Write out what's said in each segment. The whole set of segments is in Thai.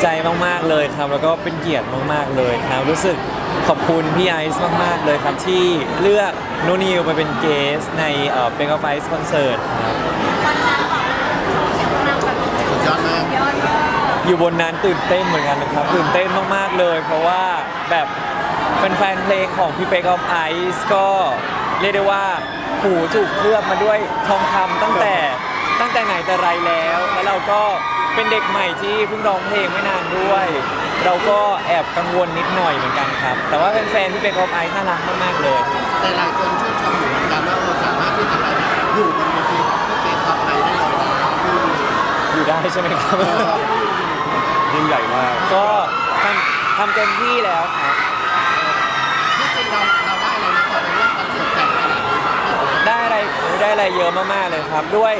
ดีใจมากๆเลยครับ แล้วก็เป็นเกียรติมากๆเลยครับ รู้สึกขอบคุณพี่ไอซ์มากๆเลยครับ ที่เลือกโนนิวไปเป็นเกสในเอ่อเป็นกาไฟส์คอนเสิร์ตครับวันนั้นบอกเลยเสียงนางแบบสุดยอดมากยอดมากอยู่บนนั้นตื่นเต้นเหมือนกันนะครับ ตื่นเต้นมากๆเลย เพราะว่าแบบแฟนๆเพลงของพี่เป๊กออฟไอซ์ก็เรียกได้ว่าหูถูกเคลือบมาด้วยทองคำตั้งแต่ตั้งแต่ไหนแต่ไรแล้ว แล้วเราก็ เป็นเด็กใหม่ที่เพิ่งร้องเพลงไม่นานด้วย เราก็แอบกังวลนิดหน่อยเหมือนกันครับ แต่ว่าแฟนๆพี่เป๊กออฟไอซ์น่ารักมากๆเลย แต่หลายคนชื่นชมอยู่เหมือนกันว่าเราสามารถที่จะไปอยู่บนเวทีที่เป็นท็อปไลน์ได้เลยนะอยู่ได้ใช่ไหมครับ ยิ่งใหญ่มากก็ทำทำเต็มที่แล้วครับ ที่จริงเราเราได้อะไรนะพอในเรื่องคอนเสิร์ตแต่งขนาดนี้ครับได้อะไรโอ้ยได้อะไรเยอะมากๆเลยครับ ด้วย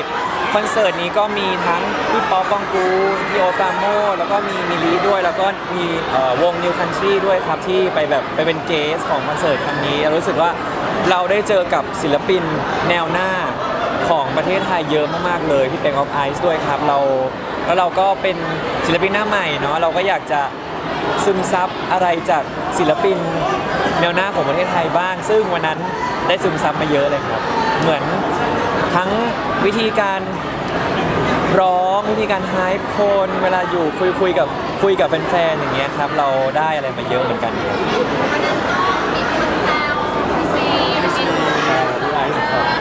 คอนเสิร์ตนี้ก็มีทั้งพี่ป๊อปปองกูพี่โอปราโมชแล้วก็มีมิลีด้วย แล้วก็มีเอ่อวง New Country ด้วยครับที่ไปแบบไปเป็นเกสของคอนเสิร์ตครั้งนี้ รู้สึกว่าเราได้เจอกับศิลปินแนวหน้าของประเทศไทยเยอะมากๆเลยพี่เป็งออฟไอซ์ด้วยครับเราแล้วเราก็เป็นศิลปินหน้าใหม่เนาะเราก็อยากจะซึมซับอะไรจากศิลปินแนวหน้าของประเทศไทยบ้าง ซึ่งวันนั้นได้ซึมซับมาเยอะเลยครับ เหมือนทั้ง วิธีการร้องวิธีการไฮป์คนเวลาอยู่คุยคุยกับคุยกับแฟนๆอย่างเงี้ยครับ เราได้อะไรมาเยอะเหมือนกันครับวันนั้นก็มีคนแซวพี่ซีพี่ซีพี่ไอซ์ครับ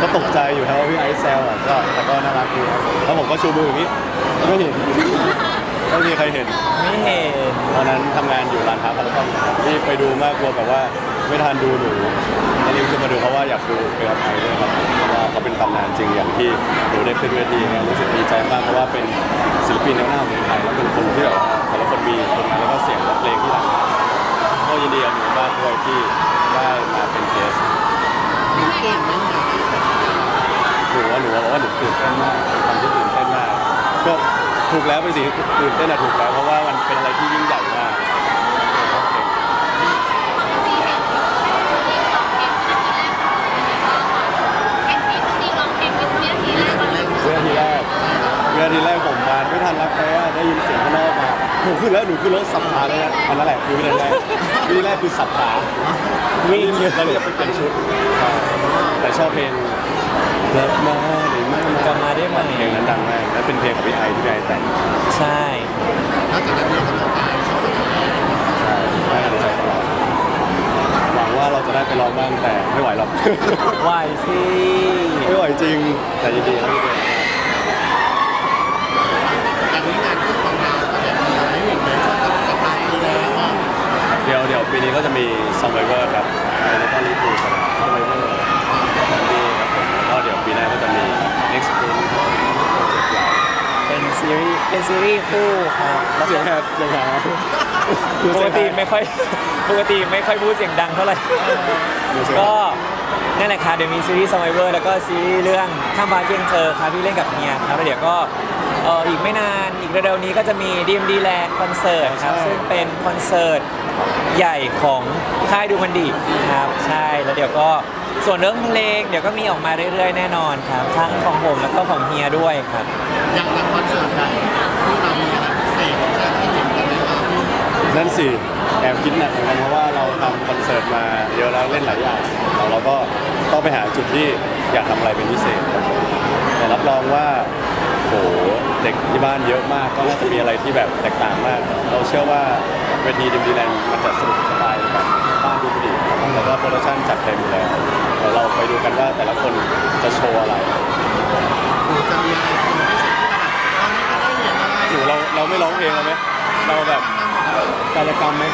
ก็ตกใจอยู่ครับว่าพี่ไอซ์แซวอะก็แต่ก็น่ารักดีครับแล้วผมก็ชูมืออย่างนี้ไม่เห็นไม่มีใครเห็นไม่เห็นตอนนั้นทำงานอยู่ร้านค้าพารากอนครับที่ไปดูมากกลัวแบบว่า ไม่ทันดูหนูตอนนี้คือมาดูเพราะว่าอยากดูเป็นกับไทยด้วยครับเพราะว่าเขาเป็นตำนานจริงอย่างที่หนูได้ขึ้นเวทีเนี่ยรู้สึกดีใจมากเพราะว่าเป็นศิลปินแนวหน้าของเมืองไทยแล้วเป็นคนที่แบบว่าแต่ละคนมีผลงานแล้วก็เสียงและเพลงที่หลากหลายก็ยินดีกับหนูมากด้วยที่ได้มาเป็นเกสมีเก่งไหมหนูว่าหนูว่าหนูตื่นเต้นมากเป็นความที่ตื่นเต้นมากก็ถูกแล้วเป็นสิ่งที่ตื่นเต้นอะถูกแล้วเพราะว่ามันเป็นอะไรที่ยิ่งใหญ่มาก ซีเห็นพี่ตูดีร้องเพลงเป็นวินาทีแรก เมื่อทีแรก เมื่อทีแรกผมมาไม่ทันรับแพ้ได้ยินเสียงข้างนอกมาหนูขึ้นแล้วหนูขึ้นรถสับขาเลยนะอันนั้นแหละคือวินาทีแรกวินาทีแรกคือสับขาวิ่งแล้วเรียกไปเปลี่ยนชุดใช่แต่ชอบเพลงกลับมาได้ไหมกลับมาได้ไหมเพลงนั้นดังมากและเป็นเพลงของพี่ไอที่พี่ไอแต่งใช่นอกจากนั้นมีกำลังกายชอบอะไรใช่ให้กำลังใจตลอดหวังว่าเราจะได้ไปร้องบ้างแต่ไม่ไหวหรอกไหวสิไม่ไหวจริงแต่ยินดีครับพี่เบล อย่างนี้งานคู่ของเราก็แบบมีอะไรอีกไหมกับกับไทยแล้วอะ เดี๋ยวเดี๋ยวปีนี้ก็จะมี Survivor ครับแล้วก็รีบูครับ Survivor ดีครับผมแล้วก็เดี๋ยวปีหน้าก็จะมี Next Spring โปรเจกต์ใหญ่เป็นซีรีส์เป็นซีรีส์คู่ครับแล้วเสีก็ยงแหบเสียงแหบปกติไม่ค่อยปกติไม่ค่อยพูดเสียงดังเท่าไหร่ก็นั่นแหละครับเดี๋ยวมีซีรีส์ Survivor แล้วก็ซีรีส์เรื่องข้ามฟ้าเคียงเธอครับที่เล่นกับเมียครับแล้วเดี๋ยวก็เอ่ออีกไม่นานอีกเร็วๆนี้ก็จะมี DMD Land คอนเสิร์ตครับซึ่งเป็นคอนเสิร์ต ใหญ่ของค่ายดูมันดีครับ ใช่แล้วเดี๋ยวก็ส่วนเรื่องเพลง เดี๋ยวก็มีออกมาเรื่อยๆ แน่นอนครับ ทั้งของผมแล้วก็ของเฮียด้วยครับ อย่างอย่างคอนเสิร์ตใหญ่ที่เรามีอะไรพิเศษที่ให้เห็นกันไหมครับนั่นสิแอบคิดหนักเหมือนกันเพราะว่าเราทำคอนเสิร์ตมาเยอะแล้วเล่นหลายอย่างเราเราก็ต้องไปหาจุดที่อยากทำอะไรเป็นพิเศษครับผมแต่รับรองว่าโหเด็กที่บ้านเยอะมากก็น่าจะมีอะไรที่แบบแตกต่างมาก เราเชื่อว่า เวทีดิมดีแลนด์มันจะสนุกสบายแบบบ้านดูดีครับแล้วก็โปรดักชั่นจัดเต็มอยู่แล้วเดี๋ยวเราไปดูกันว่าแต่ละคนจะโชว์อะไรหรือจะมีอะไรเป็นพิเศษที่แบบตอนนี้ก็ได้เห็นอะไรหนูเราเราไม่ร้องเพลงเราไหมเราแบบกายกรรมไหม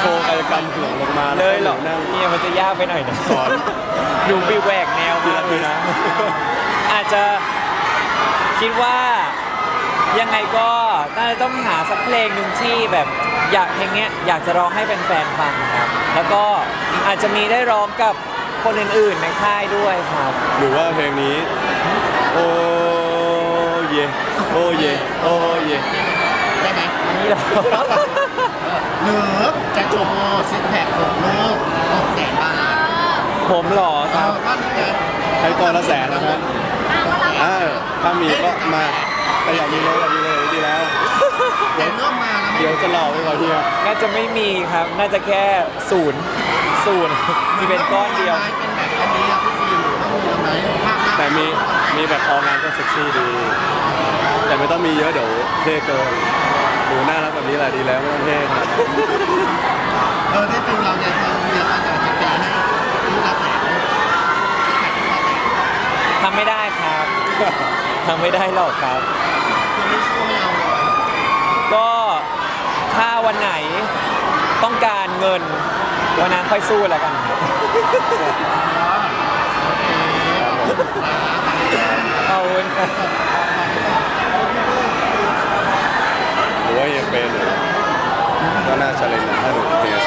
โชว์กายกรรมเผื่อลงมาเลแวยเหรอก็นั่งเนี่ยมันจะยากไปหน่อยนะสอน ดูปีแหวกแนวมากเลยนะ อาจจะคิดว่า ยังไงก็น่าจะต้องหาสักเพลงหนึ่งที่แบบอยากเพลงเนี้ยอยากจะร้องให้แฟนๆฟังครับ แล้วก็อาจจะมีได้ร้องกับคนอื่นๆในค่ายด้วยครับ หรือว่าเพลงนี้ โอ้เย โอ้เย โอ้เย ได้ไหมนี่เหรอ หรือจะโชว์ซิกแพคหกลูกหกแสนบาทผมเหรอเอครัอบก็นี่ไงให้ก้อนละแสนนะครับอ่าถ้ามีก็มา แต่อย่ามีเลยอย่ามีเลยดีแล้ว แต่เริ่มมาแล้วไม่เดี๋ยวจะหล่อไปกว่าเฮียน่าจะไม่มีครับ น่าจะแค่ศูนย์ศูนย์มีเป็นก้อนเดียว เป็นแบบอันนี้อะพี่ฟิล์มต้องมีอะไรภาพหน้าแต่มีมีแบบออกงานก็เซ็กซี่ดี แต่ไม่ต้องมีเยอะเดี๋ยวเท่เกินหนูน่ารักแบบนี้แหละดีแล้วไม่ต้องเท่ขนาดนั้นเออที่ฟิล์มเราเนี่ยเราเนี่ยเราจะจะแปลให้ลูกละแสนใช้แผ่นลูกละแสน ทำไม่ได้ครับ ทำไม่ได้หรอกครับ ก็ถ้าวันไหนต้องการเงิน วันนั้นค่อยสู้แล้วกันครับขอบคุณครับหรือว่าเฮียเป็นก็น่าจะเล่นะถ้าหนูเฮีย